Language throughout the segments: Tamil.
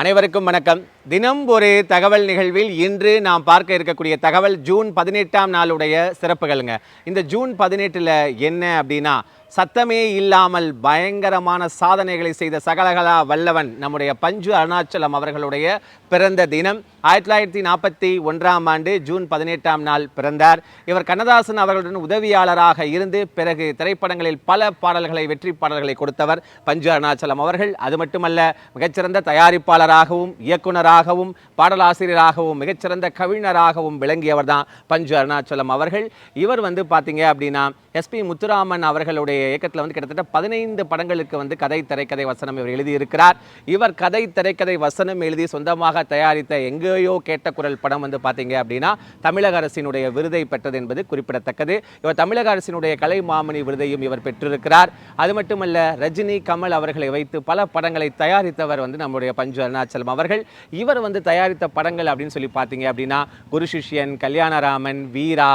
அனைவருக்கும் வணக்கம். தினம் ஒரு தகவல் நிகழ்வில் இன்று நாம் பார்க்க இருக்கக்கூடிய தகவல் ஜூன் பதினெட்டாம் நாளுடைய சிறப்புகளுங்க. இந்த ஜூன் பதினெட்டில் என்ன அப்படின்னா சத்தமே இல்லாமல் பயங்கரமான சாதனைகளை செய்த சகலகலா வல்லவன் நம்முடைய பஞ்சு அருணாச்சலம் அவர்களுடைய பிறந்த தினம். ஆயிரத்தி தொள்ளாயிரத்தி நாற்பத்தி ஒன்றாம் ஆண்டு ஜூன் பதினெட்டாம் நாள் பிறந்தார். இவர் கண்ணதாசன் அவர்களுடன் உதவியாளராக இருந்து பிறகு திரைப்படங்களில் பல பாடல்களை வெற்றி பாடல்களை கொடுத்தவர் பஞ்சு அருணாச்சலம் அவர்கள். அது மட்டுமல்ல மிகச்சிறந்த தயாரிப்பாளராகவும் இயக்குனராகவும் பாடலாசிரியராகவும் மிகச்சிறந்த கவிஞராகவும் விளங்கியவர் தான் பஞ்சு அருணாச்சலம் அவர்கள். இவர் வந்து பார்த்தீங்க அப்படின்னா எஸ்பி முத்துராமன் அவர்களுடைய இயக்கத்தில் வந்து கிட்டத்தட்ட பதினைந்து படங்களுக்கு வந்து கதை திரைக்கதை வசனம் இவர் எழுதியிருக்கிறார். இவர் கதை திரைக்கதை வசனம் எழுதி சொந்தமாக தயாரித்த எங்கு எங்கேயோ கேட்ட குரல் படம் வந்து பார்த்தீங்க அப்படின்னா தமிழக அரசினுடைய விருதை பெற்றது என்பது குறிப்பிடத்தக்கது. இவர் தமிழக அரசினுடைய கலை மாமணி விருதையும் இவர் பெற்றிருக்கிறார். அது மட்டுமல்ல ரஜினி கமல் அவர்களை வைத்து பல படங்களை தயாரித்தவர் வந்து நம்முடைய பஞ்சு அருணாச்சலம் அவர்கள். இவர் வந்து தயாரித்த படங்கள் அப்படின்னு சொல்லி பார்த்தீங்க அப்படின்னா குரு சிஷ்யன் கல்யாணராமன் வீரா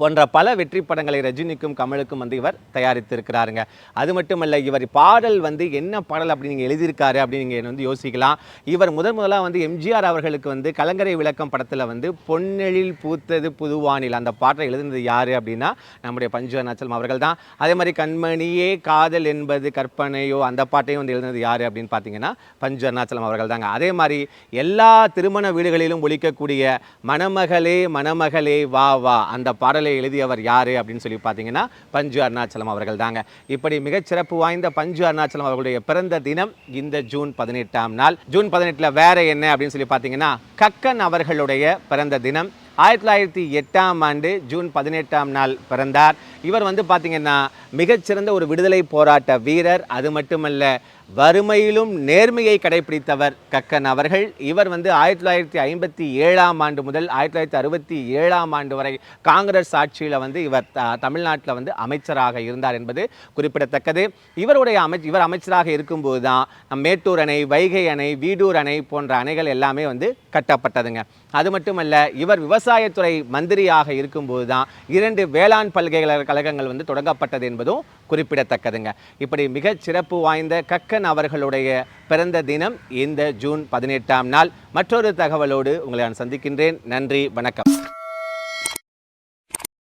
போன்ற பல வெற்றி படங்களை ரஜினிக்கும் கமலுக்கும் வந்து இவர் தயாரித்திருக்கிறாருங்க. அது மட்டுமல்ல இவர் பாடல் வந்து என்ன பாடல் அப்படி நீங்கள் எழுதியிருக்காரு அப்படின்னு நீங்கள் வந்து யோசிக்கலாம். இவர் முதன் முதலாக வந்து எம்ஜிஆர் அவர்களுக்கு வந்து கலங்கரை விளக்கம் படத்தில் வந்து பொன்னெழில் பூத்தது புதுவானில் அந்த பாட்டை எழுதினது யார் அப்படின்னா நம்முடைய பஞ்சு அருணாச்சலம் அவர்கள் தான் அதே மாதிரி கண்மணியே காதல் என்பது கற்பனையோ அந்த பாட்டையும் வந்து எழுதினது யார் அப்படின்னு பார்த்தீங்கன்னா பஞ்சு அருணாச்சலம் அவர்கள் தாங்க அதே மாதிரி எல்லா திருமண வீடுகளிலும் ஒழிக்கக்கூடிய மணமகளே மணமகளே வா வா அந்த பாடல் எழுதியவர் யார் அப்படின்னு சொல்லி பார்த்தீங்கன்னா பஞ்சு அருணாச்சலம் அவர்கள் தாங்க. இப்படி மிகச்சிறப்பு வாய்ந்த பஞ்சு அருணாச்சலம் அவர்களுடைய பிறந்த தினம் இந்த ஜூன் பதினெட்டாம் நாள். ஜூன் பதினெட்டில் வேற என்ன அப்படின்னு சொல்லி பார்த்தீங்கன்னா கக்கன் அவர்களுடைய பிறந்த தினம். ஆயிரத்தி தொள்ளாயிரத்தி எட்டாம் ஆண்டு ஜூன் பதினெட்டாம் நாள் பிறந்தார். இவர் வந்து பார்த்தீங்கன்னா மிகச்சிறந்த ஒரு விடுதலை போராட்ட வீரர். அது மட்டுமல்ல வறுமையிலும் நேர்மையை கடைபிடித்தவர் கக்கன் அவர்கள். இவர் வந்து ஆயிரத்தி தொள்ளாயிரத்தி ஐம்பத்தி ஏழாம் ஆண்டு முதல் ஆயிரத்தி தொள்ளாயிரத்தி அறுபத்தி ஏழாம் ஆண்டு வரை காங்கிரஸ் ஆட்சியில் வந்து இவர் த- தமிழ்நாட்டில் வந்து அமைச்சராக இருந்தார் என்பது குறிப்பிடத்தக்கது. இவருடைய அமை இவர் அமைச்சராக இருக்கும்போது தான் மேட்டூர் அணை வைகை அணை வீடூர் அணை போன்ற அணைகள் எல்லாமே வந்து கட்டப்பட்டதுங்க. அது மட்டுமல்ல இவர் விவசாய விவசாயத்துறை மந்திரியாக இருக்கும்போது தான் இரண்டு வேளாண் பல்கலைக்கழகங்கள் வந்து தொடங்கப்பட்டது என்பதும் குறிப்பிடத்தக்கதுங்க. இப்படி மிகச் சிறப்பு வாய்ந்த கக்கன் அவர்களுடைய பிறந்த தினம் இந்த ஜூன் பதினெட்டாம் நாள். மற்றொரு தகவலோடு உங்களை நான் சந்திக்கின்றேன். நன்றி வணக்கம்.